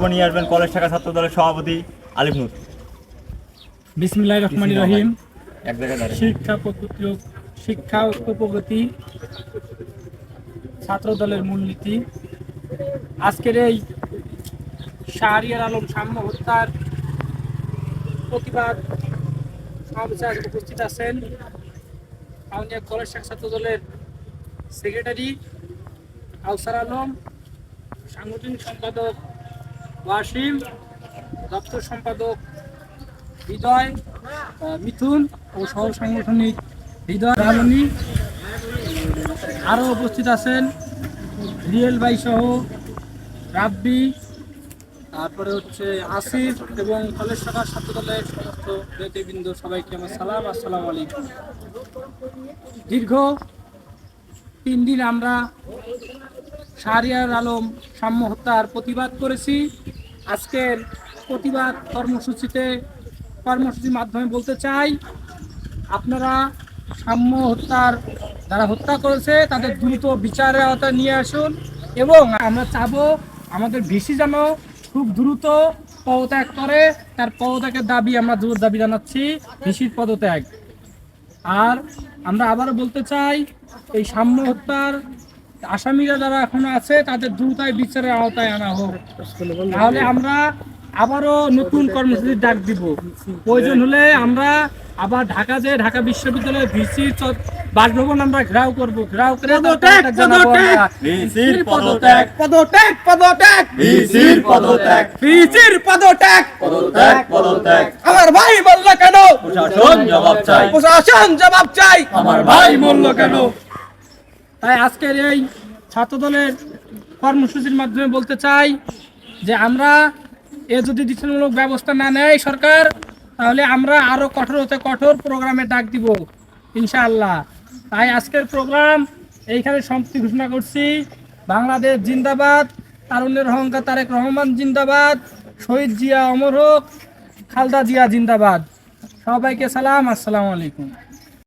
বক্তব্য নিয়ে আসবেন কলেজ শাখা ছাত্র দলের সভাপতি আলিফ নুর। বিসমিল্লাহ রহমান রহিম। এক জায়গায় শিক্ষা প্রকৃতি শিক্ষা প্রগতি ছাত্র দলের মূলনীতি। আজকের এই শাহরিয়ার আলম সাম্য হত্যার প্রতিবাদ সমাবেশে উপস্থিত আছেন আউনিয়া কলেজ শাখা ছাত্র দলের সেক্রেটারি আউসার আলম সাংগঠনিক সম্পাদক ওয়াসিম, দপ্তর সম্পাদক হৃদয় মিথুন ও সহ সাংগঠনিক হৃদয় রামনি আরও উপস্থিত আছেন রিয়েল ভাই সহ রাব্বি, তারপরে হচ্ছে আসিফ এবং কলেজ শাখার ছাত্র দলের সমস্ত ব্যক্তিবৃন্দ সবাইকে আমার সালাম, আসসালামু আলাইকুম। দীর্ঘ তিন দিন আমরা শাহরিয়ার আলম সাম্য হত্যার প্রতিবাদ করেছি। আজকের প্রতিবাদ কর্মসূচিতে, কর্মসূচির মাধ্যমে বলতে চাই, আপনারা সাম্য হত্যার যারা হত্যা করেছে, তাদের দ্রুত বিচারের আওতায় নিয়ে আসুন এবং আমরা চাবো আমাদের ভিসি যেন খুব দ্রুত পদত্যাগ করে। তার পদত্যাগের দাবি আমরা জোর দাবি জানাচ্ছি, ভিসির পদত্যাগ। আর আমরা আবারও বলতে চাই, এই সাম্য হত্যার আসামিরা যারা এখনও আছে তাদের দ্রুতই বিচারের আওতায় আনা হোক। তাহলে আমরা আবারও নতুন কর্মসূচির ডাক দিব। প্রয়োজন হলে আমরা আবার ঢাকা যে ঢাকা বিশ্ববিদ্যালয়ের ভিসি বাসভবন আমরা ঘেরাও করব। ঘেরাও করে। আমরা। ভিসির পদত্যাগ! পদত্যাগ! পদত্যাগ ভিসির পদত্যাগ! পিসির পদত্যাগ! পদত্যাগ পদত্যাগ! আমার ভাই বলল কেন? প্রশাসন জবাব চাই! প্রশাসন জবাব চাই! আমার ভাই বলল কেন? তাই আজকের এই ছাত্রদলের কর্মসূচির মাধ্যমে বলতে চাই যে আমরা এ যদি দৃষ্টিমূলক ব্যবস্থা না নেয় সরকার, তাহলে আমরা আরও কঠোর হতে কঠোর প্রোগ্রামে ডাক দিব, ইনশাআল্লাহ। তাই আজকের প্রোগ্রাম এইখানে সমাপ্তি ঘোষণা করছি। বাংলাদেশ জিন্দাবাদ, তারুণ্যের অহংকার তারেক রহমান জিন্দাবাদ, শহীদ জিয়া অমর হোক, খালদা জিয়া জিন্দাবাদ। সবাইকে সালাম, আসসালামু আলাইকুম।